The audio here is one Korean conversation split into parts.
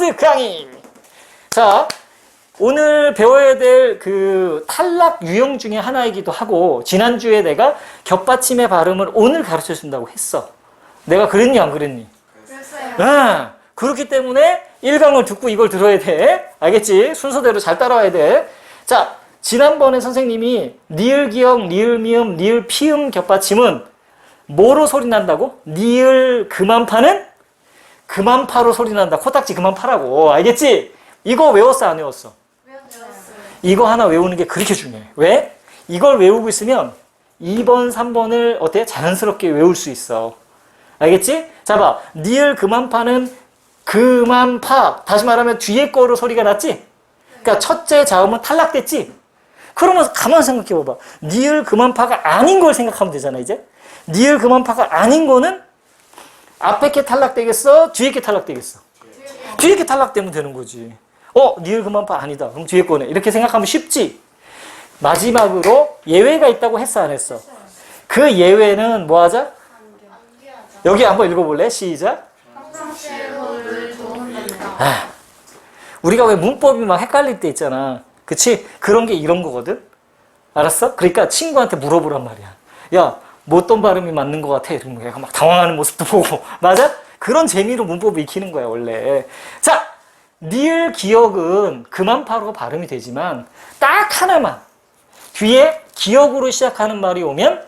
코스 강의. 자, 오늘 배워야 될 그 탈락 유형 중에 하나이기도 하고 지난주에 내가 겹받침의 발음을 오늘 가르쳐 준다고 했어. 내가 그랬니 안 그랬니? 그랬어요. 아, 그렇기 때문에 1강을 듣고 이걸 들어야 돼. 알겠지? 순서대로 잘 따라와야 돼. 자, 지난번에 선생님이 니을 기억, 니을 미음, 니을 피음 겹받침은 뭐로 소리 난다고? 니을 그만 파는 그만 파로 소리 난다. 코딱지 그만 파라고. 알겠지? 이거 외웠어, 안 외웠어? 이거 하나 외우는 게 그렇게 중요해. 왜? 이걸 외우고 있으면 2번, 3번을 어때? 자연스럽게 외울 수 있어. 알겠지? 자, 봐. 니을 그만 파는 그만 파. 다시 말하면 뒤에 거로 소리가 났지? 그러니까 첫째 자음은 탈락됐지? 그러면 가만 생각해 봐봐. 니을 그만 파가 아닌 걸 생각하면 되잖아, 이제. 니을 그만 파가 아닌 거는 앞에 게 탈락되겠어? 뒤에 게 탈락되겠어? 뒤에 게 탈락되면 되는 거지. 어, 니을 그만 파 아니다. 그럼 뒤에 거네. 이렇게 생각하면 쉽지. 마지막으로 예외가 있다고 했어, 안 했어? 그 예외는 뭐 하자? 여기 한번 읽어볼래? 시작. 아, 우리가 왜 문법이 막 헷갈릴 때 있잖아. 그치? 그런 게 이런 거거든? 알았어? 그러니까 친구한테 물어보란 말이야. 야, 뭐 어떤 발음이 맞는 것 같아? 이러면 얘가 막 당황하는 모습도 보고. 맞아? 그런 재미로 문법을 익히는 거야, 원래. 자, 니을 기억은 그만파로 발음이 되지만 딱 하나만. 뒤에 기억으로 시작하는 말이 오면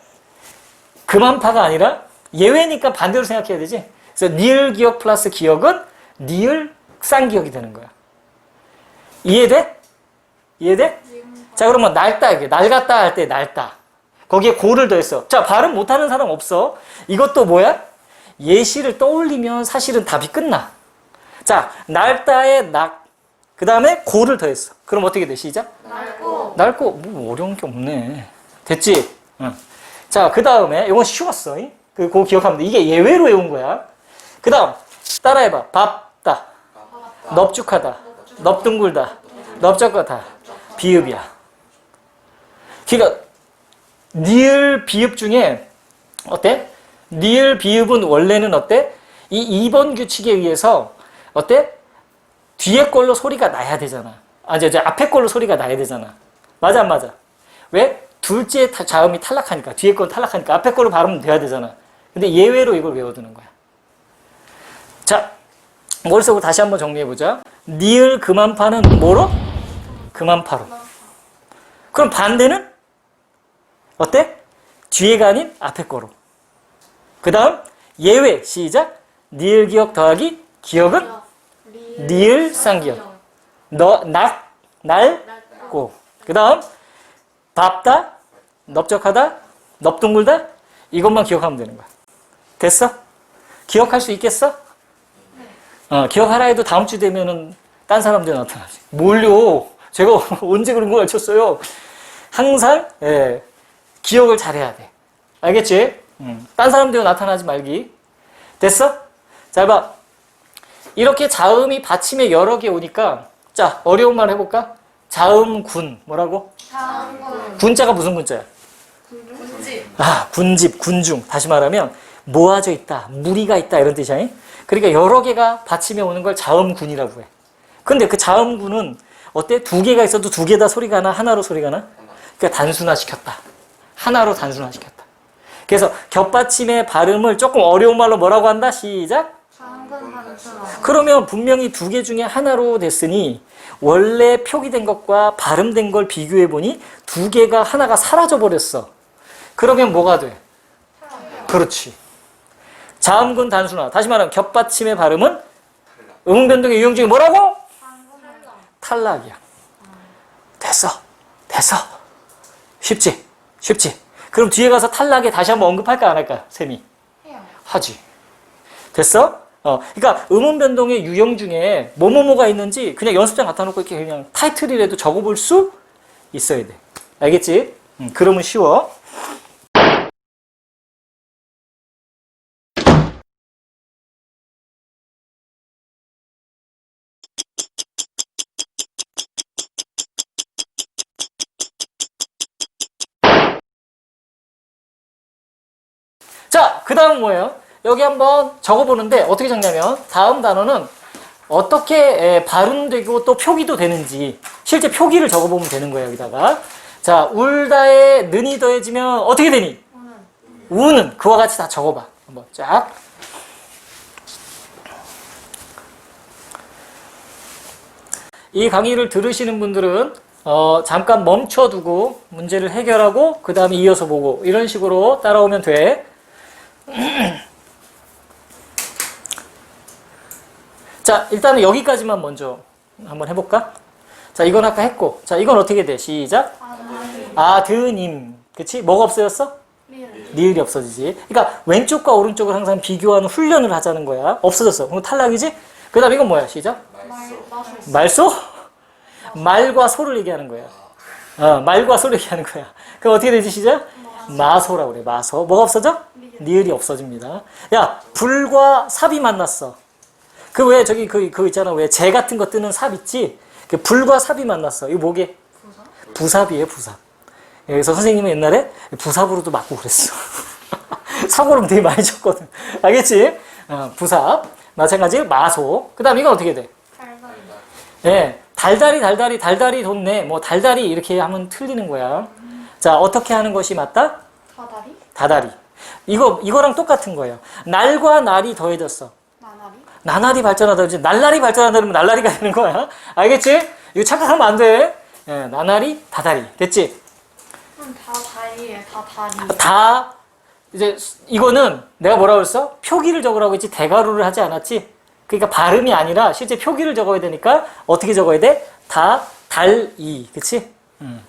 그만파가 아니라 예외니까 반대로 생각해야 되지. 그래서 니을 기억 플러스 기억은 니을 쌍 기억이 되는 거야. 이해돼? 이해돼? 자, 그러면 날다, 이게. 낡았다 할 때 날다. 거기에 고를 더했어. 자, 발음 못하는 사람 없어. 이것도 뭐야? 예시를 떠올리면 사실은 답이 끝나. 자, 날다에 낙. 그 다음에 고를 더했어. 그럼 어떻게 돼? 시작. 낡고 낡고, 뭐 어려운 게 없네. 됐지? 응. 자, 그 다음에, 이건 쉬웠어. 잉? 그, 그거 기억하면 돼. 이게 예외로 외운 거야. 그 다음, 따라해봐. 밥다. 넙죽하다. 넙둥글다. 넙적하다. 비읍이야. 그러니까 니을 비읍 중에 어때? 니을 비읍은 원래는 어때? 이 2번 규칙에 의해서 어때? 뒤에 걸로 소리가 나야 되잖아. 아, 이제, 앞에 걸로 소리가 나야 되잖아. 맞아, 안 맞아? 왜? 둘째 타- 자음이 탈락하니까, 뒤에 건 탈락하니까 앞에 걸로 발음은 돼야 되잖아. 근데 예외로 이걸 외워두는 거야. 자, 머릿속으로 다시 한번 정리해보자. 니을 그만파는 뭐로? 그만파로. 그럼 반대는? 어때? 뒤에가 아닌 앞에 거로. 그 다음, 예외. 시작. 니을 기억 더하기 기억은? 니을 쌍기억. 너, 낙, 날, 고. 그 다음, 밥다, 넓적하다, 넓둥글다. 이것만 기억하면 되는 거야. 됐어? 기억할 수 있겠어? 어, 기억하라 해도 다음 주 되면은 딴 사람들 나타나지. 뭘요? 제가 언제 그런 거 가르쳤어요? 항상, 예, 기억을 잘해야 돼. 알겠지? 음, 딴 사람들 나타나지 말기. 됐어? 잘 봐. 이렇게 자음이 받침에 여러 개 오니까, 자, 어려운 말 해볼까? 자음군. 뭐라고? 다음군 군자가 무슨 군자야? 군집 아, 군집, 군중. 다시 말하면 모아져 있다, 무리가 있다 이런 뜻이야. 그러니까 여러 개가 받침에 오는 걸 자음군이라고 해. 근데 그 자음군은 어때? 두 개가 있어도 두 개 다 소리가 나, 하나로 소리가 나? 그러니까 단순화시켰다. 하나로 단순화시켰다. 그래서 겹받침의 발음을 조금 어려운 말로 뭐라고 한다? 시작. 그러면 분명히 두 개 중에 하나로 됐으니 원래 표기된 것과 발음된 걸 비교해 보니 두 개가 하나가 사라져 버렸어. 그러면 뭐가 돼? 그렇지. 자음군 단순화. 다시 말하면 겹받침의 발음은 음응 변동의 유형 중에 뭐라고? 탈락이야. 됐어. 됐어. 쉽지? 쉽지? 그럼 뒤에 가서 탈락에 다시 한번 언급할까 안 할까? 쌤이. 해요 하지. 됐어? 어, 그러니까 음운 변동의 유형 중에 뭐뭐뭐가 있는지 그냥 연습장 갖다 놓고 이렇게 그냥 타이틀이라도 적어볼 수 있어야 돼. 알겠지? 음, 그러면 쉬워. 자, 그 다음 뭐예요? 여기 한번 적어보는데 어떻게 적냐면 다음 단어는 어떻게 에, 발음되고 또 표기도 되는지 실제 표기를 적어보면 되는 거예요 여기다가 자 울다에 는이 더해지면 어떻게 되니? 우는 그와 같이 다 적어봐 한번 쫙 이 강의를 들으시는 분들은 어, 잠깐 멈춰두고 문제를 해결하고 그 다음에 이어서 보고 이런 식으로 따라오면 돼. 자, 일단은 여기까지만 먼저 한번 해볼까? 자, 이건 아까 했고. 자, 이건 어떻게 돼? 시작. 아드님. 그치? 뭐가 없어졌어? 니을이 없어지지. 그러니까 왼쪽과 오른쪽을 항상 비교하는 훈련을 하자는 거야. 없어졌어. 그럼 탈락이지? 그 다음 이건 뭐야? 시작. 말소? 말과 소를 얘기하는 거야. 어, 말과 소를 얘기하는 거야. 그럼 어떻게 되지, 시작? 마소라고 그래, 마소. 뭐가 없어져? 니을이 없어집니다. 야, 불과 삽이 만났어. 그 왜 저기 그, 그 있잖아. 왜 재 같은 거 뜨는 삽 있지? 그 불과 삽이 만났어. 이거 뭐게? 부삽이에요, 부삽. 그래서 선생님은 옛날에 부삽으로도 맞고 그랬어. 사고를 되게 많이 쳤거든. 알겠지? 어, 부삽. 마찬가지 마소. 그 다음 이건 어떻게 돼? 예, 달달이 달달이 달달이 돋네. 뭐 달달이 이렇게 하면 틀리는 거야. 자, 어떻게 하는 것이 맞다? 다다리? 다다리. 이거 이거랑 똑같은 거예요. 날과 날이 더해졌어. 나날이 발전하다 그러지. 날날이 발전하다 그러면 날날이가 되는 거야. 알겠지? 이거 착각하면 안 돼. 예, 나날이 다다리. 됐지? 그럼 다 다리에 다 다리. 다 이제 이거는 내가 뭐라고 했어? 표기를 적으라고 했지 대가로를 하지 않았지? 그러니까 발음이 아니라 실제 표기를 적어야 되니까 어떻게 적어야 돼? 다, 달, 이. 그치? 음.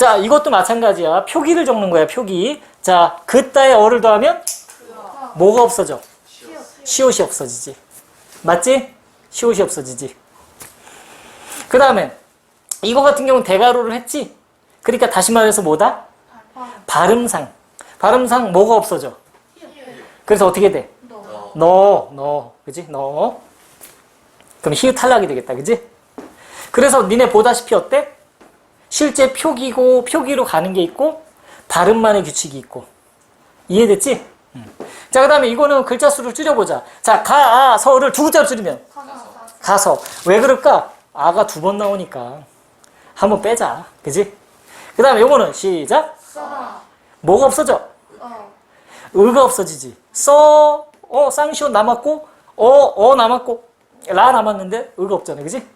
자, 이것도 마찬가지야. 표기를 적는 거야, 표기. 자, 그따에 어를 더하면 뭐가 없어져? 시옷이 없어지지. 맞지? 시옷이 없어지지. 그 다음에 이거 같은 경우는 대가로를 했지? 그러니까 다시 말해서 뭐다? 발음상. 발음상 뭐가 없어져? 그래서 어떻게 돼? 너. 너, 너, 그지? 너. 그럼 히읗 탈락이 되겠다, 그지? 그래서 니네 보다시피 어때? 실제 표기고 표기로 가는 게 있고 발음만의 규칙이 있고 이해됐지? 음. 자, 그 다음에 이거는 글자 수를 줄여보자. 자, 가, 아, 서를 두 글자로 줄이면 가서. 왜 그럴까? 아가 두 번 나오니까 한번 빼자, 그지? 그 다음에 요거는 시작. 뭐가 없어져? 어. 을가 없어지지. 써, 어, 쌍시오 남았고, 어, 어 남았고, 라 남았는데, 을가 없잖아. 그지?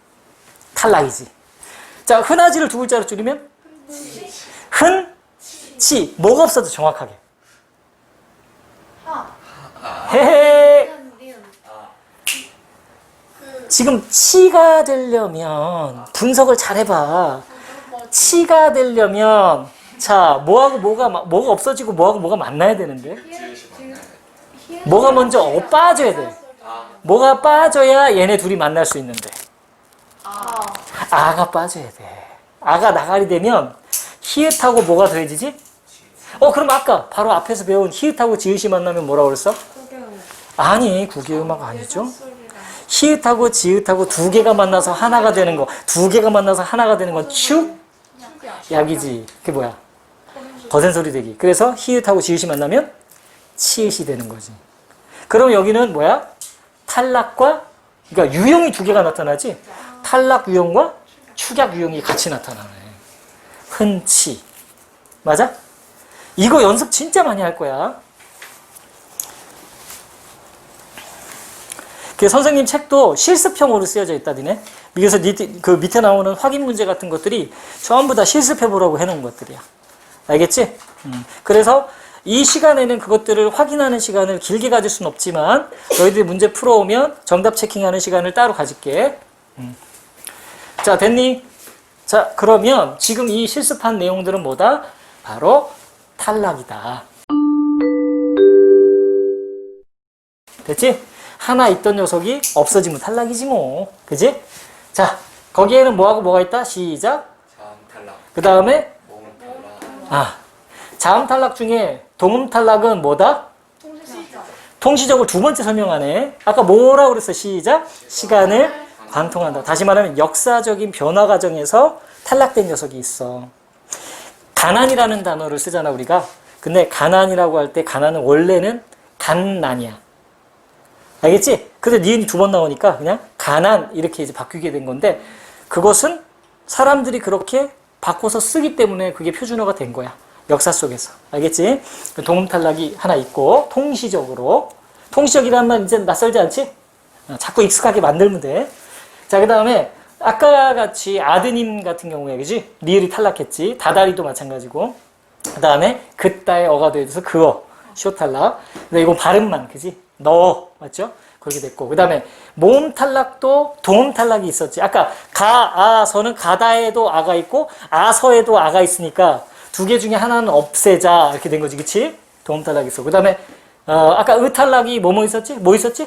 탈락이지. 자, 흔하지를 두 글자로 줄이면? 흔, 치. 뭐가 없어져, 정확하게. 지금 치가 되려면, 분석을 잘 해봐. 치가 되려면, 자, 뭐하고 뭐가, 마- 뭐가 없어지고 뭐하고 뭐가 만나야 되는데? 뭐가 먼저 어, 빠져야 돼. 뭐가 빠져야 얘네 둘이 만날 수 있는데. 아. 아가 빠져야 돼. 아가 나가리 되면 히읗하고 뭐가 더해지지? 어 그럼 아까 바로 앞에서 배운 히읗하고 지읒이 만나면 뭐라고 그랬어? 아니 국유음악 아니죠. 히읗하고 지읒하고 두 개가 만나서 하나가 되는 거, 두 개가 만나서 하나가 되는 건 축, 약이지. 그게 뭐야? 거센 소리 되기. 그래서 히읗하고 지읒이 만나면 치읒이 되는 거지. 그럼 여기는 뭐야? 탈락과 그러니까 유형이 두 개가 나타나지. 탈락 유형과 축약 유형이 같이 나타나네. 흔치. 맞아? 이거 연습 진짜 많이 할 거야. 그 선생님 책도 실습형으로 쓰여져 있다, 니네. 그래서 니- 그 밑에 나오는 확인 문제 같은 것들이 전부 다 실습해보라고 해놓은 것들이야. 알겠지? 음. 그래서 이 시간에는 그것들을 확인하는 시간을 길게 가질 수는 없지만 너희들이 문제 풀어오면 정답 체킹하는 시간을 따로 가질게. 음. 자, 됐니? 자, 그러면 지금 이 실습한 내용들은 뭐다? 바로 탈락이다. 됐지? 하나 있던 녀석이 없어지면 탈락이지 뭐. 그지? 자, 거기에는 뭐하고 뭐가 있다? 시작. 자음 탈락, 그 다음에, 모음 탈락, 아, 자음 탈락 중에 동음 탈락은 뭐다? 시작. 통시적으로 두 번째 설명하네. 아까 뭐라고 그랬어? 시작. 시간을 관통한다. 다시 말하면 역사적인 변화 과정에서 탈락된 녀석이 있어. 가난이라는 단어를 쓰잖아, 우리가. 근데 가난이라고 할 때 가난은 원래는 간난이야. 알겠지? 근데 니은이 두번 나오니까 그냥 가난 이렇게 이제 바뀌게 된 건데 그것은 사람들이 그렇게 바꿔서 쓰기 때문에 그게 표준어가 된 거야. 역사 속에서. 알겠지? 동음 탈락이 하나 있고 통시적으로 통시적이라는 말 이제 낯설지 않지? 어, 자꾸 익숙하게 만들면 돼. 자, 그 다음에 아까 같이 아드님 같은 경우에 그지? 리을이 탈락했지. 다다리도 마찬가지고. 그 다음에 그따의 어가 돼서 그어 시오 탈락. 근데 이건 발음만 그지? 너 맞죠? 그렇게 됐고 그 다음에 모음 탈락도 도음 탈락이 있었지. 아까 가, 아, 서는 가다에도 아가 있고 아서에도 아가 있으니까 두 개 중에 하나는 없애자 이렇게 된 거지, 그치? 도움 탈락이 있어. 그 다음에 어, 아까 의 탈락이 뭐뭐 있었지? 뭐 있었지?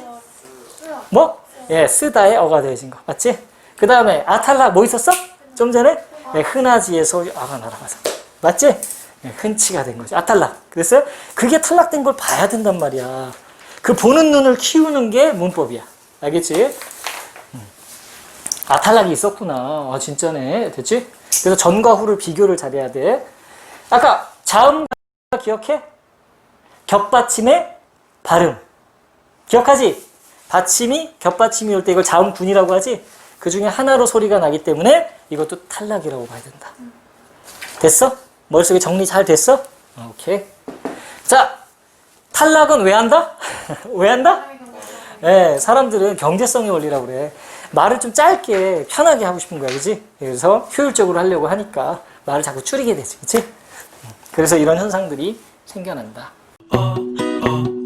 쓰여. 뭐? 예, 쓰다에 어가 되어진 거. 맞지? 그 다음에 아탈락 뭐 있었어? 좀 전에? 예, 흔하지에서 아가 날아가서. 맞지? 예, 흔치가 된 거지. 아탈락. 그래서 그게 탈락된 걸 봐야 된단 말이야. 그 보는 눈을 키우는 게 문법이야. 알겠지? 음. 아탈락이 있었구나. 아, 진짜네. 됐지? 그래서 전과 후를 비교를 잘해야 돼. 아까 자음 기억해? 격받침의 발음. 기억하지? 받침이 겹받침이 올 때 이걸 자음군이라고 하지. 그 중에 하나로 소리가 나기 때문에 이것도 탈락이라고 봐야 된다. 됐어? 머릿속에 정리 잘 됐어? 오케이. 자, 탈락은 왜 한다? 왜 한다? 예, 사람들은 경제성의 원리라고 그래. 말을 좀 짧게 편하게 하고 싶은 거야, 그지? 그래서 효율적으로 하려고 하니까 말을 자꾸 줄이게 되지, 그치? 그래서 이런 현상들이 생겨난다. oh, oh.